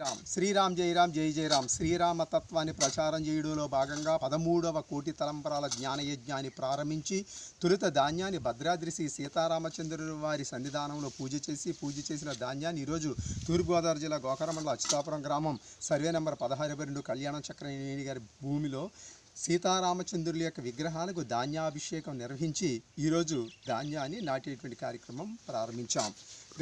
రామ్ శ్రీరామ్ జయరామ్ జై జయరామ్. శ్రీరామ తత్వాన్ని ప్రచారం చేయడంలో భాగంగా పదమూడవ కోటి తలంపరాల జ్ఞానయజ్ఞాన్ని ప్రారంభించి తొలుత ధాన్యాన్ని భద్రాద్రి శ్రీ సీతారామచంద్రుల వారి సన్నిధానంలో పూజ చేసి పూజ చేసిన ధాన్యాన్ని ఈరోజు తూర్పుగోదావరి జిల్లా గోకరమండల అచ్యుతాపురం గ్రామం సర్వే నెంబర్ పదహారు రెండు కళ్యాణం చక్రనేని గారి భూమిలో సీతారామచంద్రుల యొక్క విగ్రహాలకు ధాన్యాభిషేకం నిర్వహించి ఈరోజు ధాన్యాన్ని నాటేటువంటి కార్యక్రమం ప్రారంభించాం.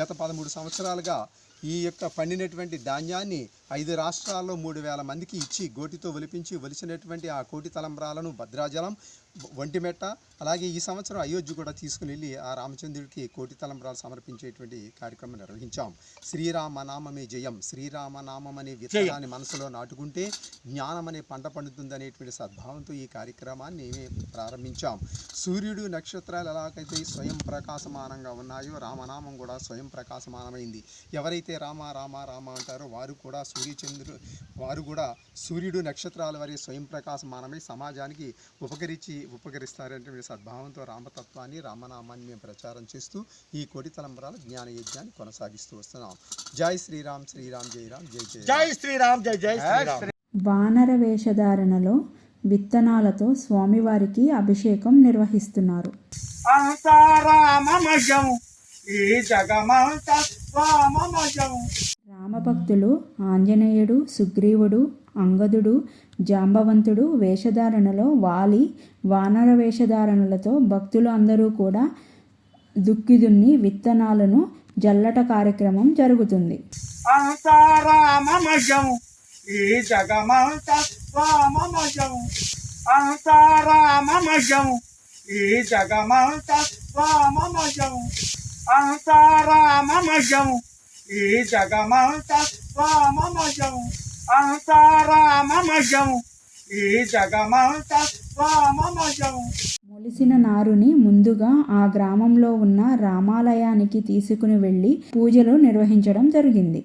గత పదమూడు సంవత్సరాలుగా ఈ యొక్క పండినటువంటి ధాన్యాన్ని ఐదు రాష్ట్రాల్లో మూడు వేల మందికి ఇచ్చి గోటితో ఒలిపించి ఒలిచినటువంటి ఆ కోటి తలంబ్రాలను భద్రాజలం ఒంటిమెట్ట అలాగే ఈ సంవత్సరం అయోధ్య కూడా తీసుకుని వెళ్ళి ఆ రామచంద్రుడికి కోటి తలంబరాలు సమర్పించేటువంటి కార్యక్రమం నిర్వహించాం. శ్రీరామ నామమే జయం శ్రీరామ నామం అనే విత్తనాన్ని మనసులో నాటుకుంటే జ్ఞానం అనే పంట పండుతుంది అనేటువంటి సద్భావంతో ఈ కార్యక్రమాన్ని ప్రారంభించాం. సూర్యుడు నక్షత్రాలు ఎలాగైతే స్వయం ప్రకాశమానంగా ఉన్నాయో రామనామం కూడా స్వయం ప్రకాశమానమైంది. ఎవరైతే రామ రామ రామ అంటారో వారు కూడా సూర్యచంద్రుడు వారు కూడా సూర్యుడు నక్షత్రాల వారి స్వయం ప్రకాశమానమై సమాజానికి ఉపకరించి ఉపకరిస్తారంటే సద్భావంతో రామతత్వాన్ని రామనామాన్ని మేము ప్రచారం చేస్తూ ఈ కోటి తలంబరాల జ్ఞాన యజ్ఞాన్ని కొనసాగిస్తూ వస్తున్నాం. జై శ్రీరామ్ శ్రీరామ్ జై రామ్ జై జై. జై శ్రీరామ్ జై జై శ్రీరామ్. వానర వేషధారణలో విత్తనాలతో స్వామివారికి అభిషేకం నిర్వహిస్తున్నారు. రామభక్తులు ఆంజనేయుడు సుగ్రీవుడు అంగదుడు జాంబవంతుడు వేషధారణలో వాలి వానర వేషధారణలతో భక్తులు అందరూ కూడా దుక్కిదున్ని విత్తనాలను జల్లట కార్యక్రమం జరుగుతుంది. ఈ జగమంత స్వామమయం. అంతారామమయం ఈ జగమంత స్వామమయం. ఈ మొలిసిన నారుని ముందుగా ఆ గ్రామంలో ఉన్న రామాలయానికి తీసుకుని వెళ్ళి పూజలు నిర్వహించడం జరిగింది.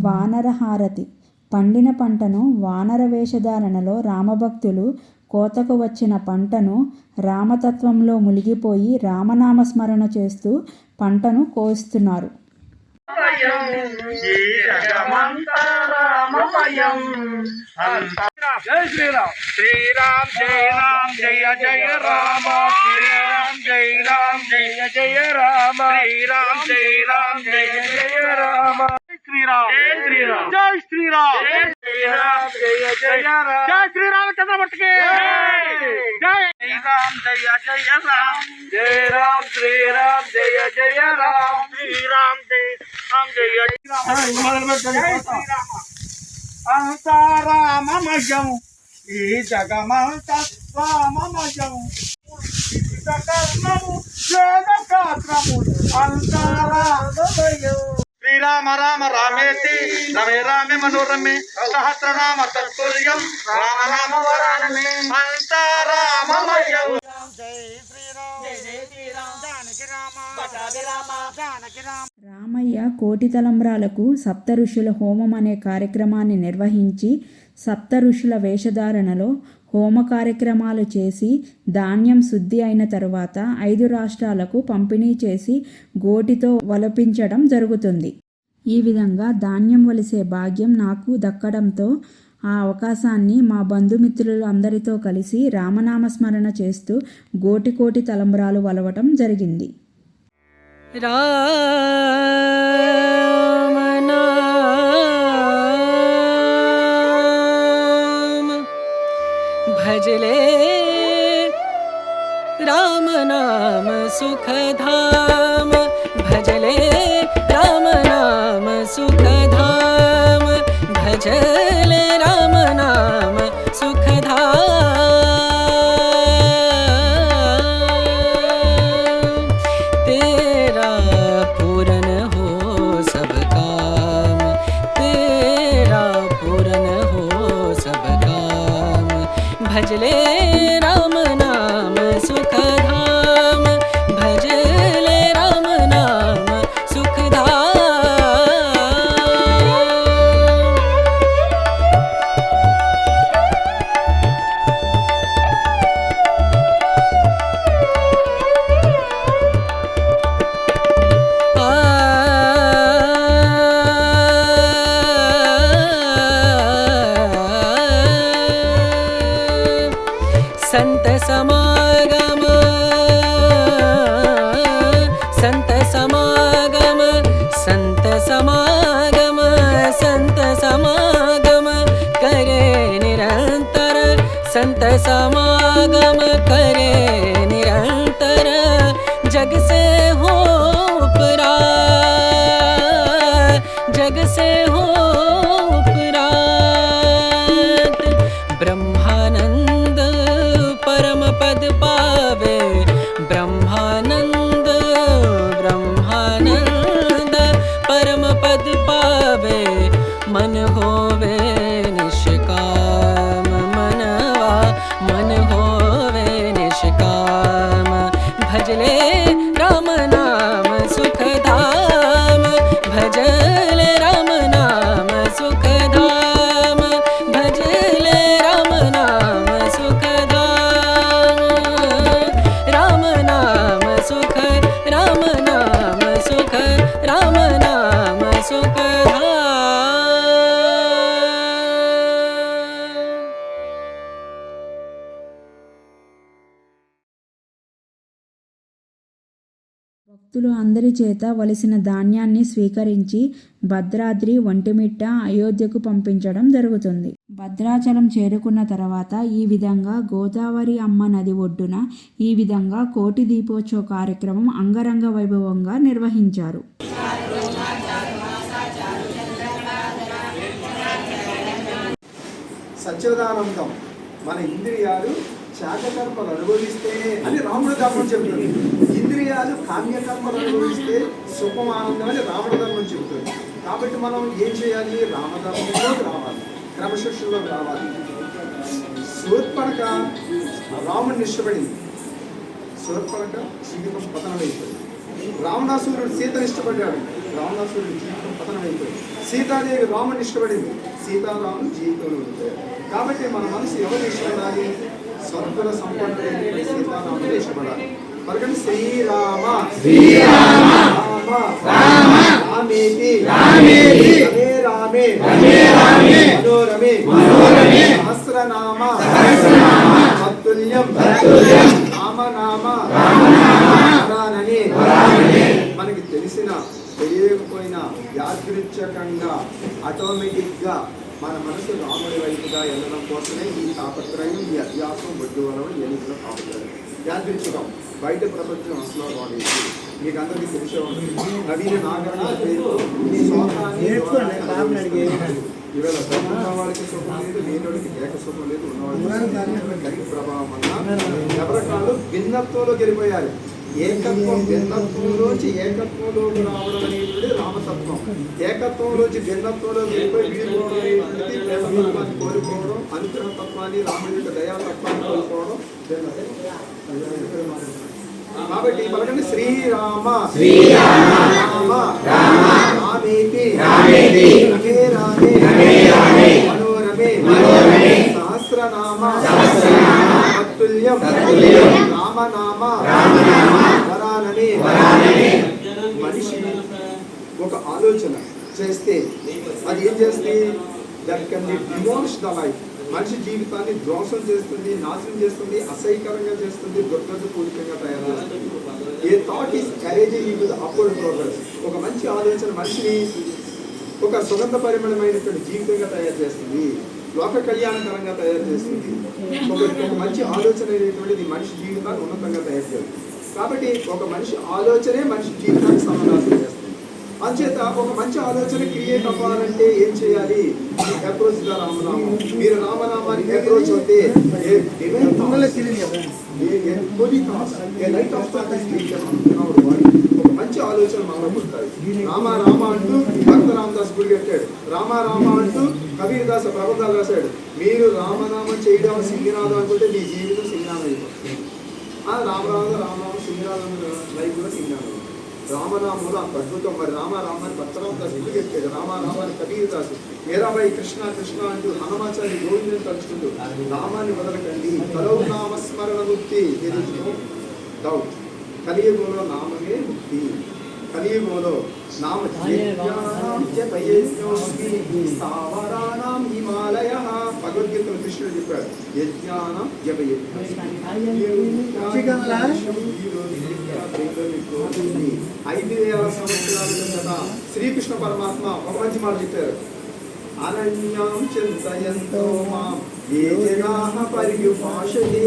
వానర హారతి పండిన పంటను వానర వేషధారణలో రామభక్తులు కోతకు వచ్చిన పంటను రామతత్వంలో మునిగిపోయి రామనామస్మరణ చేస్తూ పంటను కోస్తున్నారు జై శ్రీరామ్ శ్రీరామ్ రామ్ జయ జయ రామ శ్రీరామ్ రామ్ జయ జయ రామ శ్రీరామ్ రామ్ జయ జయ రామ. శ్రీరామ్ జై శ్రీరామ్ జై శ్రీరామ్ జై శ్రీరామ్ జయ జయ రామ జై శ్రీరామ్ చంద్రమట్టుకి జై శ్రీరామ్ జయ జయ రామ్ జయ రామ్ శ్రీరామ్ జయ జయ రామ్ శ్రీరామ్ జయ రామ్ జయ జయ రామ అంతారామమయం ఈ జగమంత స్వామమయం కర్మము వేదశాస్త్రము అంతారామమయం శ్రీరామ రామ రామేతి రమే రామే మనోరమే సహస్రనామ తత్తుల్యం రామనామ శ్రీరామ రామ రామేతి రమే రామే మనోరమే సహస్రనామ జానకి రామ పటాభి రామ జానకి రామ రామయ్య కోటి తలంబ్రాలకు సప్త ఋషుల హోమం అనే కార్యక్రమాన్ని నిర్వహించి సప్త ఋషుల వేషధారణలో హోమ కార్యక్రమాలు చేసి ధాన్యం శుద్ధి అయిన తరువాత ఐదు రాష్ట్రాలకు పంపిణీ చేసి గోటితో వలపించడం జరుగుతుంది. ఈ విధంగా ధాన్యం వలిసే భాగ్యం నాకు దక్కడంతో ఆ అవకాశాన్ని మా బంధుమిత్రులు అందరితో కలిసి రామనామస్మరణ చేస్తూ గోటి కోటి తలంబ్రాలు వలవటం జరిగింది. రా राम नाम सुखधाम Agama చేత వలసిన ధాన్యాన్ని స్వీకరించి భద్రాద్రి ఒంటిమిట్ట అయోధ్యకు పంపించడం జరుగుతుంది. భద్రాచలం చేరుకున్న తర్వాత ఈ విధంగా గోదావరి అమ్మ నది ఒడ్డున ఈ విధంగా కోటి దీపోత్సవ కార్యక్రమం అంగరంగ వైభవంగా నిర్వహించారు. సచ్చిదానందం మన ఇంద్రియాలు చాకకర్మలు అనుభవిస్తే అని రాముడు ధర్మం చెప్తుంది ఇంద్రియాలు కామ్యకర్మలు అనుభవిస్తే సుఖమానందం అని రాముడు చెబుతుంది కాబట్టి మనం ఏం చేయాలి? రామధర్మంలోకి రావాలి. క్రమశిక్షణలోకి రావాలి. శూర్పణక రాముడు ఇష్టపడింది. శూర్పణక జీవితం పతనమైపోయింది రావణాసురుడు సీతను ఇష్టపడ్డాడు. రావణాసురుడు జీవితం పతనమైపోయింది సీతాదేవి రాముడిని ఇష్టపడింది. సీతారాముడు జీవితంలో ఉంటాయి కాబట్టి మన మనసు ఎవరు ఇష్టపడాలి? స్వర్గుల సంపన్నుడైన సీతారాముడు ఇష్టపడాలి. శ్రీరామ శ్రీరామ రామ. రామేతి. రామేతి. రమే రామే. మనోరమే. మనోరమే. సహస్రనామ. సహస్రనామ. తత్తుల్యం తత్తుల్యం రామ నామ రామ మనకి తెలిసిన తెలియకపోయినా యాదృచ్ఛకంగా ఆటోమేటిక్గా మన మనసు రాముడి వైపుగా వెళ్ళడం కోసమే ఈ తాపత్రయం ఈ అభ్యాసం బొడ్డు వలన ఎన్నికల తాపత్రయం యాదృచ్ఛకం బయట ప్రపంచం అసలు రాలేదు మీకు అందరికీ తెలిసే ఉంటుంది. నవీన నాగరణ వాళ్ళకి సుఖం లేదు లేనివాడికి ఏక సుఖం లేదు ఉన్నవాడికి కలిగి ప్రభావం వల్ల ఎవరికాళ్ళు భిన్నత్వంలో గెలిపోయారు ఏకత్వం భిన్నత్వంలోంచి ఏకత్వంలోకి రావడం అనేటువంటి రామతత్వం. ఏకత్వంలోంచి భిన్నత్వంలో వెళ్ళిపోయి అనేటువంటిది ప్రేమతత్వాన్ని కోరుకోవడం అనుగ్రహతత్వాన్ని రాముడి యొక్క దయాతత్వాన్ని కోరుకోవడం కాబట్టి పలకండి శ్రీరామ. శ్రీరామ. రామేతి. రమే రామే. రమే రామే. మనోరమే. సహస్రనామ. రామనామ. వరాననే. మనిషి ఒక ఆలోచన చేస్తే అది ఏం చేస్తే that can be demolish the life మనిషి జీవితాన్ని ధ్వంసం చేస్తుంది నాశనం చేస్తుంది అసహ్యకరంగా చేస్తుంది దుర్గంధ పూరితంగా తయారు చేస్తుంది a thought is couraging in the upward progress ఒక మంచి ఆలోచన మనిషిని ఒక సుగంధ పరిమళమైనటువంటి జీవితంగా తయారు చేస్తుంది. లోక కళ్యాణకరంగా తయారు చేస్తుంది ఒక ఒక మంచి ఆలోచన అనేటువంటిది మనిషి జీవితాన్ని ఉన్నతంగా తయారు చేస్తుంది కాబట్టి ఒక మనిషి ఆలోచనే మనిషి జీవితానికి సమానాశనం చేస్తుంది. అంచేత ఒక మంచి ఆలోచన క్రియేట్ అవ్వాలంటే ఏం చేయాలి? అప్రోచ్గా రామనామం. మీరు రామనామానికి అప్రోచ్ అవుతే ఏ లైట్ ఆఫ్ ఏ- మంచి ఆలోచన మనలో పుడతాయి రామ రామ అంటూ భక్త రామదాస్ గుడి కట్టాడు రామ రామ అంటూ కబీర్ దాస్ ప్రబంధాలు రాశాడు. మీరు రామనామం చేయడం సింగినాథం అనుకుంటే మీ జీవితం సింగినాథం అయిపోతుంది. ఆ రామరామ రామరామ సింగినాథం లైఫ్ కూడా సింగినాథం రామనామంలో అంత అద్భుతం. మరి రామ రామాన్ని భక్తరామ దాస్ గుడి కట్టాడు రామ రామాన్ని కబీర్ దాస్ మీరాబాయి కృష్ణ కృష్ణ అంటూ హనుమాచారి గోవిందని తలుచుకుంటూ నామాన్ని వదలకండి కలవు నామస్మరణ ముక్తి డౌట్ కలియుగంలో నామమే కలియుగంలో నామ జపానాం జపయేజ్ఞోస్మి స్థావరాణాం హిమాలయ. భగవద్గీతలో కృష్ణుడు చెప్పాడు యజ్ఞానం జప ఐదు వేల సంవత్సరాల కిందట శ్రీకృష్ణ పరమాత్మ మంచి మాట చెప్పారు. అనన్యం చింతయంతో మాం. ఏ జనాః పర్యుపాసతే.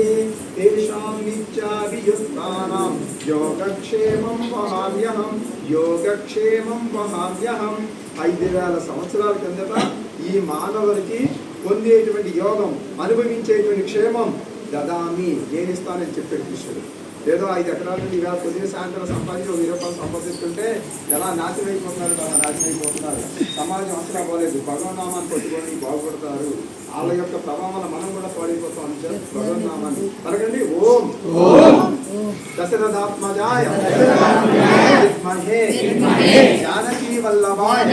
తేషాం నిత్యాభియుక్తానాం యోగక్షేమం వహామ్యహం యోగక్షేమం వహామ్యహం ఐదు వేల సంవత్సరాల కిందట ఈ మానవులకి పొందేటువంటి యోగం అనుభవించేటువంటి క్షేమం దదామి నేను చెప్పాడు కృష్ణుడు. ఏదో ఐదు ఎకరాల నుండి ఇవాళ పొద్దున సాయంత్రం సంపాదించి ఒక ఇరవై రూపాయలు సంపాదిస్తుంటే ఎలా నాశనం అయిపోతున్నారు అలా నాశనం అయిపోతున్నారు. సమాజం అసలు పోలేదు భగవన్నామాన్ని పట్టుకొని బాగుపడతారు. వాళ్ళ యొక్క ప్రభావం మనం కూడా పాడైపోతాం భగవన్నామాన్ని. పలకండి ఓం. దశరథాత్మజాయ. జానకీ వల్లభాయ.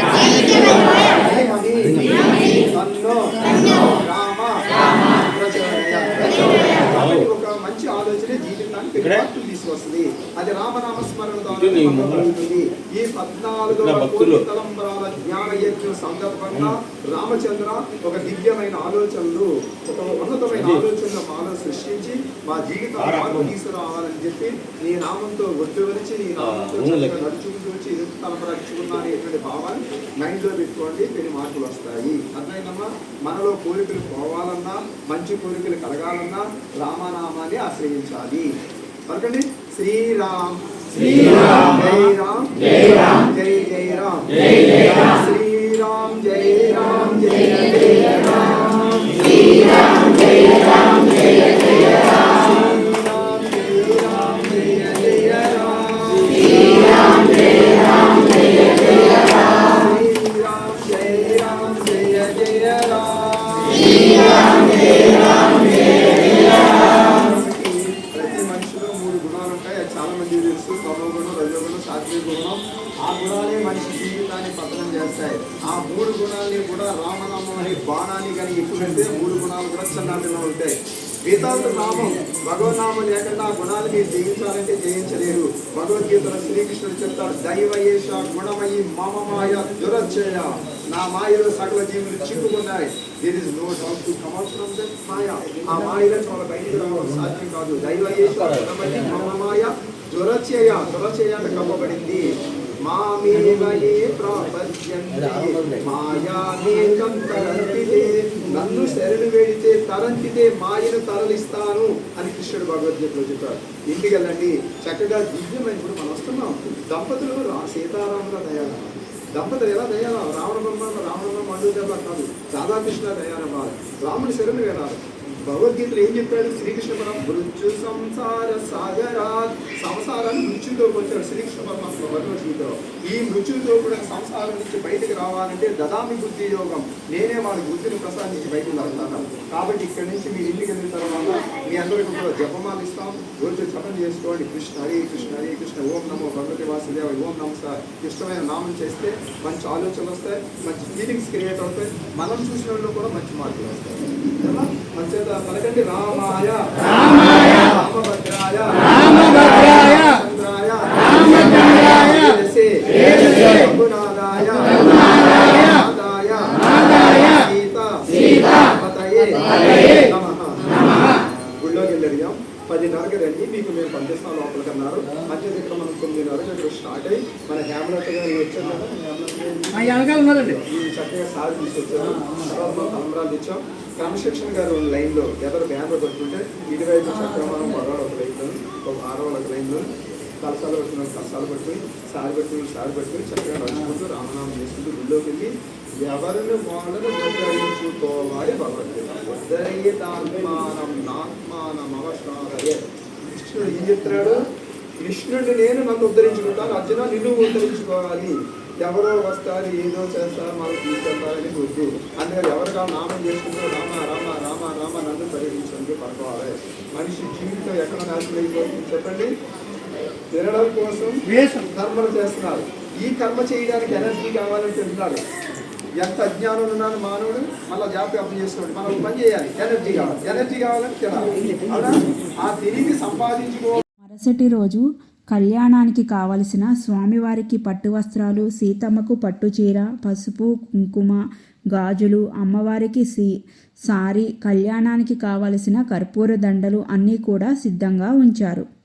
తన్నో రామ ప్రచోదయాత్. కాబట్టి ఒక మంచి ఆలోచన తీసుకొస్తుంది. అది రామనామ స్మరణ ద్వారా ఈ పద్నాలుగు తలంబరాల జ్ఞాన యజ్ఞం సందర్భంగా రామచంద్ర ఒక దివ్యమైన ఆలోచనలు ఒక ఉన్నతమైన ఆలోచనలు మాలో సృష్టించి మా జీవితాలు మార్పు తీసుకురావాలని చెప్పి నీ నామంతో ఒట్టు వరిచి నీ నామంతో నడుచుకుంటూ వచ్చి ఎదురు తలపరచుకున్నా అనేటువంటి భావాన్ని మైండ్లో పెట్టుకోండి. కొన్ని మార్పులు వస్తాయి. అర్థమైందమ్మా? మనలో కోరికలు పోవాలన్నా మంచి కోరికలు కలగాలన్నా రామనామాన్ని ఆశ్రయించాలి. పలకండి శ్రీరామ్. శ్రీరామ్. జై రామ్ జై రామ్ జై జై రామ్ జై జై రామ్ శ్రీరామ్ జై రామ్ జై జై రామ్ ఏష దైవయేష గుణమయి మమ మాయ దురచ్చయ నా మాయలో సకల జీవులు చిక్కుకున్నాయి. There is no doubt to come out from that maya ఆ మాయలో చాలా బయటికి రావడం సాధ్యం కాదు. దైవయేష గుణమయి మమ మాయ దురచయ దురచయ అంటే కప్పబడింది. మామేవయే ప్రాపద్యంతే మాయామేకం తరంతితే నన్ను శరణు వేడితే తరంతితే మాయను తరలిస్తాను అని కృష్ణుడు భగవద్గీతలో చెప్పాడు. ఇంటికి వెళ్ళండి. చక్కగా దివ్యమైన ఇప్పుడు మనం వస్తున్నాం దంపతులు రా- సీతారాముల దయాలు దంపతులు ఎలా దయాలా రావణ బ్రహ్మ రావణ బ్రహ్మ అడ్డు దెబ్బ కాదు. రాధాకృష్ణ దయాలవ్వాలి రాముని శరణు వేడాలి భగవద్గీతలో ఏం చెప్పాడు? శ్రీకృష్ణ పరమ మృత్యు సంసార సాగరా సంసారాన్ని మృత్యుతో వచ్చాడు శ్రీకృష్ణ పరమాత్మ భగవద్గీతలో. ఈ మృత్యుతో కూడా సంసారం నుంచి బయటకు రావాలంటే దదామి బుద్ధి యోగం. నేనే వాళ్ళ బుద్ధిని ప్రసాదించి బయటకు వెళ్తాను కాబట్టి ఇక్కడి నుంచి మీరు ఇంటికి వెళ్ళిన తర్వాత మీ అందరికీ కూడా జపమాలు ఇస్తాం. రోజు జపం చేసుకోండి. కృష్ణ హరే కృష్ణ హరే కృష్ణ. ఓం నమో భగవతి వాసుదేవ ఓం నమ సార్ ఇష్టమైన నామం చేస్తే మంచి ఆలోచనలు వస్తాయి మంచి ఫీలింగ్స్ క్రియేట్ అవుతాయి. మనం చూసిన వాళ్ళు కూడా మంచి మార్పులు వస్తాయి. కదా? మంచిగా పలకండి రామాయ రామభద్రాయ రామభద్రాయ చంద్రాయ రామచంద్రాయ రఘునాథాయ రఘునాథాయ నాదాయ సీత సీత పతయే నమః గుళ్ళోకి వెళ్ళాం పదిన్నరకి రండి మీకు మేము పంపిస్తాం లోపలికి అన్నారు మధ్య దగ్గర మనం తొమ్మిదిన్నరకు ఇక్కడ స్టార్ట్ అయ్యి మన హేమలత గారు వచ్చారు కదా హేమలత గారు ఈ చక్కగా సార్ తీసుకొచ్చారు తర్వాత మనం తలంబరాలు ఇచ్చాం క్రమశిక్షణ గారు లైన్లో ఎదరు బ్యానర్ పట్టుకుంటే ఇటువైపు చక్కగా మనం పడవాడు ఒక లైన్లో ఒక ఆడవాళ్ళ ఒక లైన్లో కలసాలు పట్టుకున్న కలసాలు పట్టుకుని సారి పట్టుకుని సారి పట్టుకుని చక్కగా నడుచుకుంటూ రామనామం చేసుకుంటూ గుళ్ళోకి వెళ్ళి ఎవరిని వాళ్ళని ఉద్ధరించుకోవాలి భగవద్గీత ఉద్ధరయ్యతాత్మానం నాత్మానం అవసరాలే కృష్ణుడు ఏం చెప్తున్నాడు? కృష్ణుడు నేను నన్ను ఉద్ధరించుకుంటాను. అర్జున నిన్ను ఉద్ధరించుకోవాలి. ఎవరో వస్తారు ఏదో చేస్తారు మనం తీసుకెళ్తారని వద్దు. అందుకని ఎవరిగా నామం చేసుకుంటూ రామ రామ రామ రామ నన్ను పరిగణించడానికి పడుకోవాలి మనిషి జీవితం ఎక్కడ నాశనం అయిపోతుంది చెప్పండి? తినడం కోసం కర్మలు చేస్తున్నారు. ఈ కర్మ చేయడానికి ఎనర్జీ కావాలని చెప్తున్నాడు ఎంత అజ్ఞానం ఉన్నాను మానవుడు మళ్ళీ జాప్యం చేసుకోండి. మనం పని చేయాలి. ఎనర్జీ కావాలి. ఎనర్జీ కావాలని తినాలి. అవునా? ఆ తిరిగి సంపాదించుకో. మరుసటి రోజు కళ్యాణానికి కావలసిన స్వామివారికి పట్టు వస్త్రాలు సీతమ్మకు పట్టు చీర పసుపు కుంకుమ గాజులు అమ్మవారికి సీ సారీ కళ్యాణానికి కావలసిన కర్పూర దండలు అన్నీ కూడా సిద్ధంగా ఉంచారు.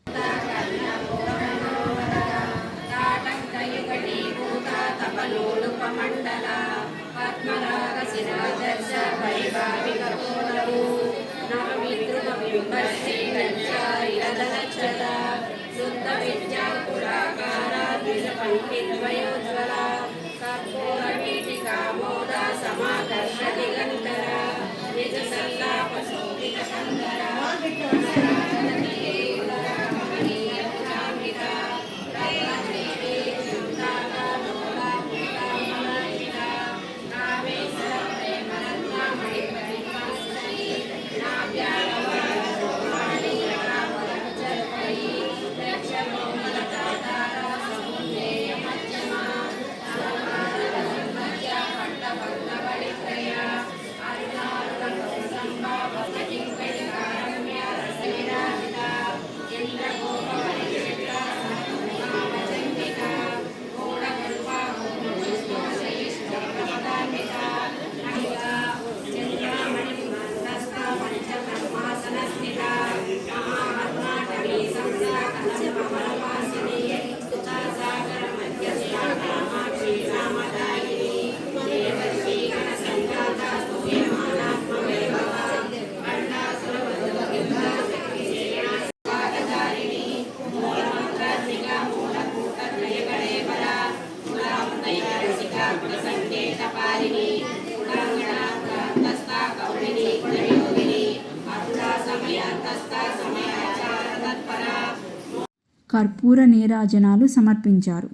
mercy కర్పూర నీరాజనాలు సమర్పించారు.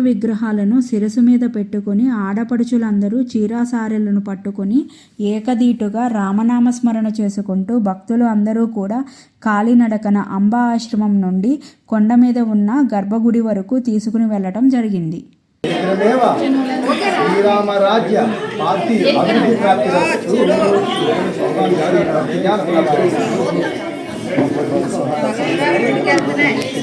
విగ్రహాలను శిరసు మీద పెట్టుకొని ఆడపడుచులందరూ చీరాసారెలను పట్టుకొని ఏకదీటుగా రామనామస్మరణ చేసుకుంటూ భక్తులు అందరూ కూడా కాలినడకన అంబా ఆశ్రమం నుండి కొండ మీద ఉన్న గర్భగుడి వరకు తీసుకుని వెళ్ళటం జరిగింది పార్టీ అభివృద్ధి ప్రాప్తిరస్తు. భగవాన్ గారి జ్ఞాన ఫలప్రాప్తి.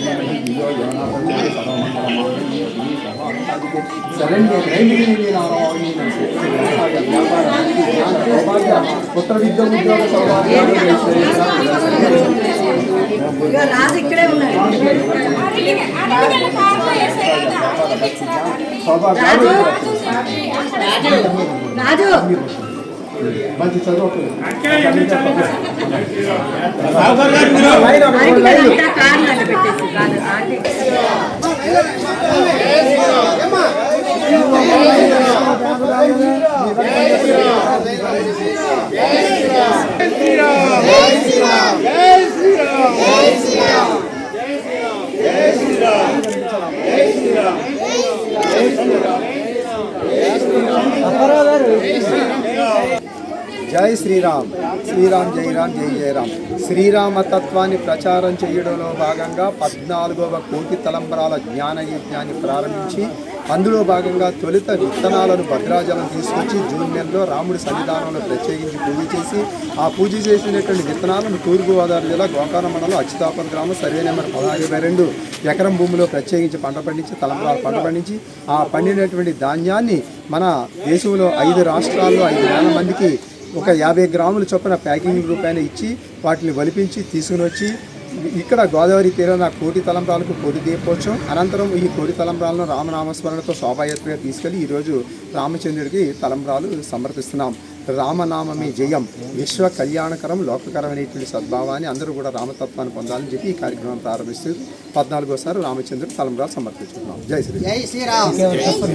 పుత్ర విద్య ఉద్యోగ సౌభాగ్యాలు సౌభాగ్యాలు మంచి చదువు లైన్ ఒకటి, జై శ్రీరామ్. శ్రీరామ్ జై రామ్ జై జయ రామ్. శ్రీరామ తత్వాన్ని ప్రచారం చేయడంలో భాగంగా పద్నాలుగవ కోటి తలంబరాల జ్ఞాన యజ్ఞాన్ని ప్రారంభించి అందులో భాగంగా తొలుత విత్తనాలను భద్రాజలం తీసుకొచ్చి జూన్ నెలలో రాముడి సన్నిధానంలో ప్రత్యేకించి పూజ చేసి ఆ పూజ చేసినటువంటి విత్తనాలను తూర్పుగోదావరి జిల్లా గోకారం మండలం అచ్యుతాపురం గ్రామం సర్వే నెంబర్ పదహారు రెండు ఎకరం భూమిలో ప్రత్యేకించి పంట పండించి తలంబరాలు పంట పండించి ఆ పండినటువంటి ధాన్యాన్ని మన దేశంలో ఐదు రాష్ట్రాల్లో ఐదు వేల మందికి ఒక యాభై గ్రాముల చొప్పున ప్యాకింగ్ రూపాయలు ఇచ్చి వాటిని వలిపించి తీసుకుని వచ్చి ఇక్కడ గోదావరి తీరాన కోటి తలంబ్రాలకు కోటి దీపోత్సవం. అనంతరం ఈ కోటి తలంబ్రాలను రామనామస్మరణతో శోభాయాత్రగా తీసుకెళ్ళి ఈరోజు రామచంద్రుడికి తలంబ్రాలు సమర్పిస్తున్నాం. రామనామమే జయం. విశ్వ కళ్యాణకరం లోకకరం అనేటువంటి సద్భావాన్ని అందరూ కూడా రామతత్వాన్ని పొందాలని చెప్పి ఈ కార్యక్రమం ప్రారంభిస్తూ పద్నాలుగోసారి రామచంద్రుడు తలంబ్రాలు సమర్పించుకున్నాం జై శ్రీ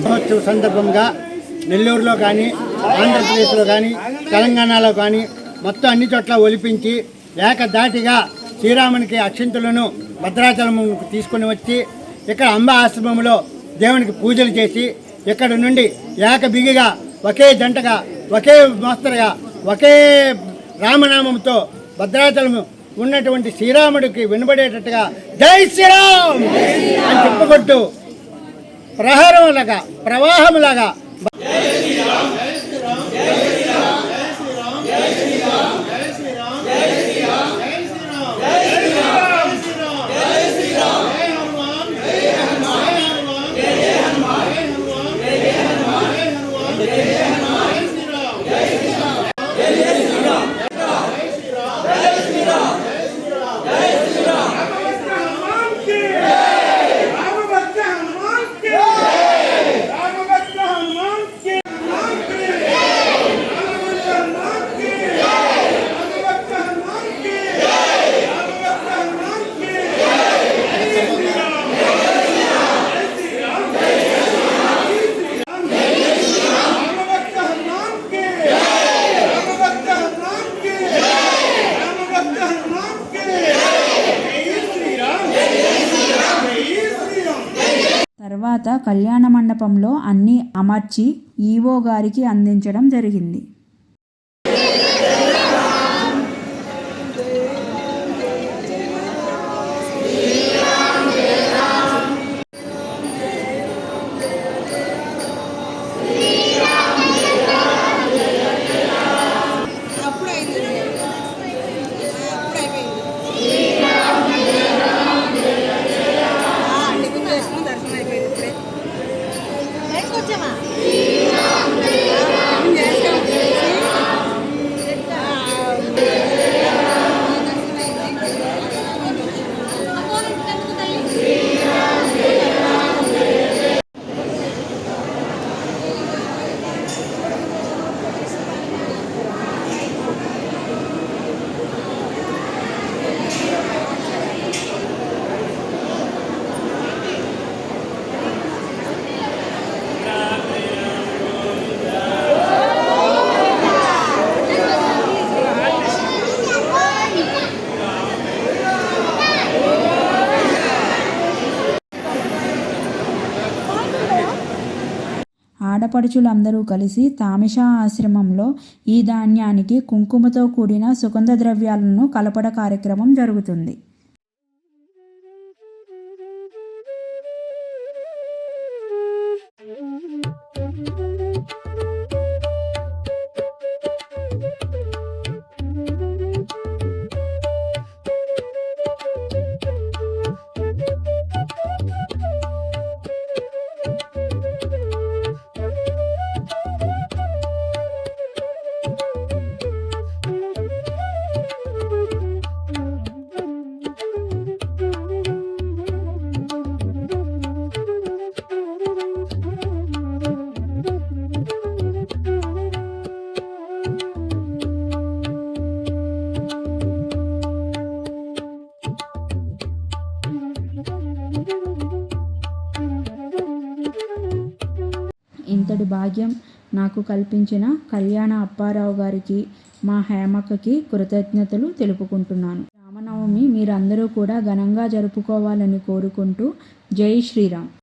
మహోత్సవ సందర్భంగా నెల్లూరులో కానీ ఆంధ్రప్రదేశ్లో కానీ తెలంగాణలో కానీ మొత్తం అన్ని చోట్ల ఒలిపించి ఏకదాటిగా శ్రీరామునికి అక్షింతలను భద్రాచలము తీసుకొని వచ్చి ఇక్కడ అంబ ఆశ్రమంలో దేవునికి పూజలు చేసి ఇక్కడ నుండి ఏకబిగిగా ఒకే జంటగా ఒకే మోస్తరుగా ఒకే రామనామంతో భద్రాచలము ఉన్నటువంటి శ్రీరాముడికి వినబడేటట్టుగా జై శ్రీరామ్ అని చెప్పుకుంటూ ప్రహారంలాగా ప్రవాహంలాగా కళ్యాణ మండపంలో అన్నీ అమర్చి ఈవో గారికి అందించడం జరిగింది. ఆడపడుచులందరూ కలిసి తామిషా ఆశ్రమంలో ఈ ధాన్యానికి కుంకుమతో కూడిన సుగంధ ద్రవ్యాలను కలపడ కార్యక్రమం జరుగుతుంది. కల్పించిన కళ్యాణ అప్పారావు గారికి మా హేమక్కకి కృతజ్ఞతలు తెలుపుకుంటున్నాను. రామనవమి మీరందరూ కూడా ఘనంగా జరుపుకోవాలని కోరుకుంటూ జై శ్రీరామ్.